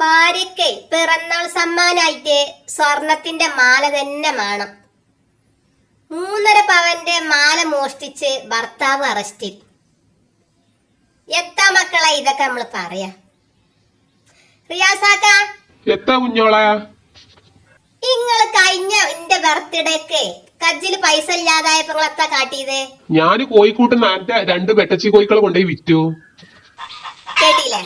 ഭാര്യയ്ക്ക് പിറന്നാൾ സമ്മാനായിട്ട് സ്വർണത്തിന്റെ മാല തന്നെ വേണം. മൂന്നര പവന്റെ മാല മോഷ്ടിച്ച് ഭർത്താവ് അറസ്റ്റിൽ എത്താ മക്കളെ ഇതൊക്കെ നമ്മൾ പറയാ. റിയാസാക്ക? എത്താ കുഞ്ഞോളെ? ഇങ്ങൾ കഴിഞ്ഞ എന്റെ ബർത്ത്ഡേക്ക് കജ്ജിൽ പൈസ ഇല്ലാതായപ്പോ നിങ്ങൾ എത്താ കാട്ടിയത്? ഞാൻ കോഴിക്കൂട്ട് നാന്റെ രണ്ട് പെട്ടച്ചി കോഴിക്കളെ കൊണ്ടുപോയി വിറ്റു. കേട്ടില്ലേ?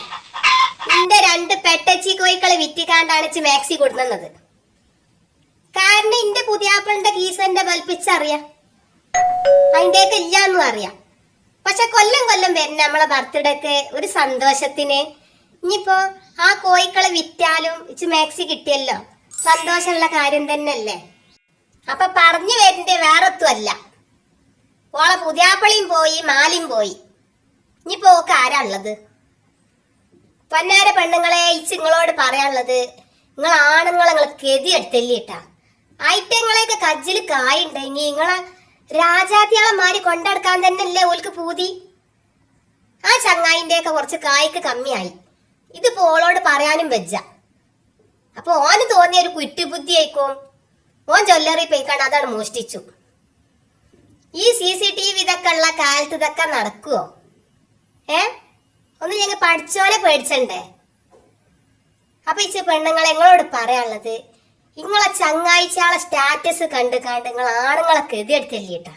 നിന്റെ രണ്ട് പെട്ടച്ചി കോഴിക്കൾ വിറ്റിക്കാണ്ടാണ് ഇച്ച് മാക്സി കൊടുക്കുന്നത് കാരണം എന്റെ പുതിയാപ്പിളിന്റെ കീസന്റെ ബൽപ്പിച്ചറിയാം. അതിന്റെയൊക്കെ ഇല്ലാന്നും അറിയാം. പക്ഷെ കൊല്ലം കൊല്ലം വരുന്ന നമ്മളെ ബർത്ത്ഡേക്ക് ഒരു സന്തോഷത്തിന് ഇനിയിപ്പോ ആ കോഴിക്കളെ വിറ്റാലും ഇച്ച് മാക്സി കിട്ടിയല്ലോ. സന്തോഷമുള്ള കാര്യം തന്നെയല്ലേ? അപ്പൊ പറഞ്ഞു വരുന്നത് വേറൊത്തുമല്ല. ഓളെ പുതിയാപ്പിളിയും പോയി മാലിയും പോയി. ഇനിയിപ്പോ ഓക്ക് ആരാ ഉള്ളത്? പൊന്നാര പെണ്ണുങ്ങളെ ഇച്ച് നിങ്ങളോട് പറയാനുള്ളത്. നിങ്ങൾ ആണുങ്ങളെ നിങ്ങൾ കെതി എടുത്തല്ലിട്ടാ. ഐറ്റങ്ങളെയൊക്കെ കജ്ജിൽ കായുണ്ടെങ്കിൽ നിങ്ങളെ രാജാത്തിയാളന്മാര് കൊണ്ടെടുക്കാൻ തന്നെയല്ലേ ഓൽക്ക് പൂതി? ആ ചങ്ങായിന്റെ ഒക്കെ കുറച്ച് കായ്ക്ക് കമ്മിയായി. ഇത് പോളോട് പറയാനും വെച്ച അപ്പൊ ഓന് തോന്നിയ ഒരു കുറ്റുബുദ്ധി ആയിക്കോ ഓൻ ജ്വല്ലറി പോയിക്കാണ് അതാണ് മോഷ്ടിച്ചു. ഈ സി സി ടി വി ഇതൊക്കെ ഉള്ള കാലത്ത് ഇതൊക്കെ നടക്കുവോ? ഏ? ഒന്ന് പഠിച്ചോലെ പേടിച്ചണ്ടേ? അപ്പൊ ഇച്ച പെണ്ണുങ്ങളെ നിങ്ങളോട് പറയാനുള്ളത് നിങ്ങളെ ചങ്ങാഴ്ചയാളെ സ്റ്റാറ്റസ് കണ്ട് കണ്ട് നിങ്ങൾ ആണുങ്ങളെ കെതിയെടുത്തല്ലിട്ട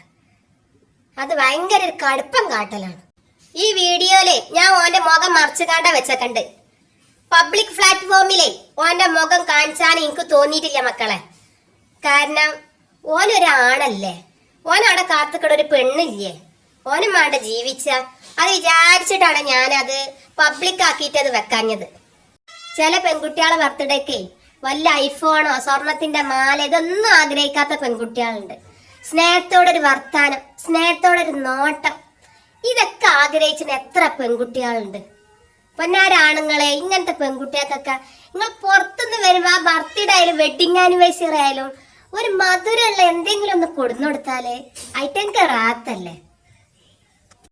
അത് ഭയങ്കര ഒരു കടുപ്പം കാട്ടലാണ്. ഈ വീഡിയോയിൽ ഞാൻ ഓന്റെ മുഖം മറച്ചു കാണ്ട വെച്ചക്കണ്ട്. പബ്ലിക് പ്ലാറ്റ്ഫോമിലെ ഓന്റെ മുഖം കാണിച്ചാൻ എനിക്ക് തോന്നിയിട്ടില്ല മക്കളെ. കാരണം ഓനൊരാണല്ലേ? ഓനവിടെ കാത്തുക്കട ഒരു പെണ്ണില്ലേ? ഓനും വേണ്ട ജീവിച്ച അത് വിചാരിച്ചിട്ടാണ് ഞാനത് പബ്ലിക് ആക്കിയിട്ട് അത് വെക്കാഞ്ഞത്. ചില പെൺകുട്ടികളെ ബർത്ത്ഡേക്ക് വല്ല ഐഫോണോ സ്വർണത്തിന്റെ മാല ഇതൊന്നും ആഗ്രഹിക്കാത്ത പെൺകുട്ടികളുണ്ട്. സ്നേഹത്തോടെ ഒരു വർത്താനം സ്നേഹത്തോടെ ഒരു നോട്ടം ഇതൊക്കെ ആഗ്രഹിച്ചിന് എത്ര പെൺകുട്ടികളുണ്ട്. പൊന്നാരാണുങ്ങളെ ഇങ്ങനത്തെ പെൺകുട്ടികൾക്കൊക്കെ നിങ്ങൾ പുറത്തുനിന്ന് വരുമ്പോ ആ ബർത്ത്ഡേ ആയാലും വെഡിങ് ആനിവേഴ്സറി ആയാലും ഒരു മധുരമുള്ള എന്തെങ്കിലും ഒന്ന് കൊടുന്നു കൊടുത്താലേ ഐറ്റങ്ങൾക്ക് റാത്തല്ലേ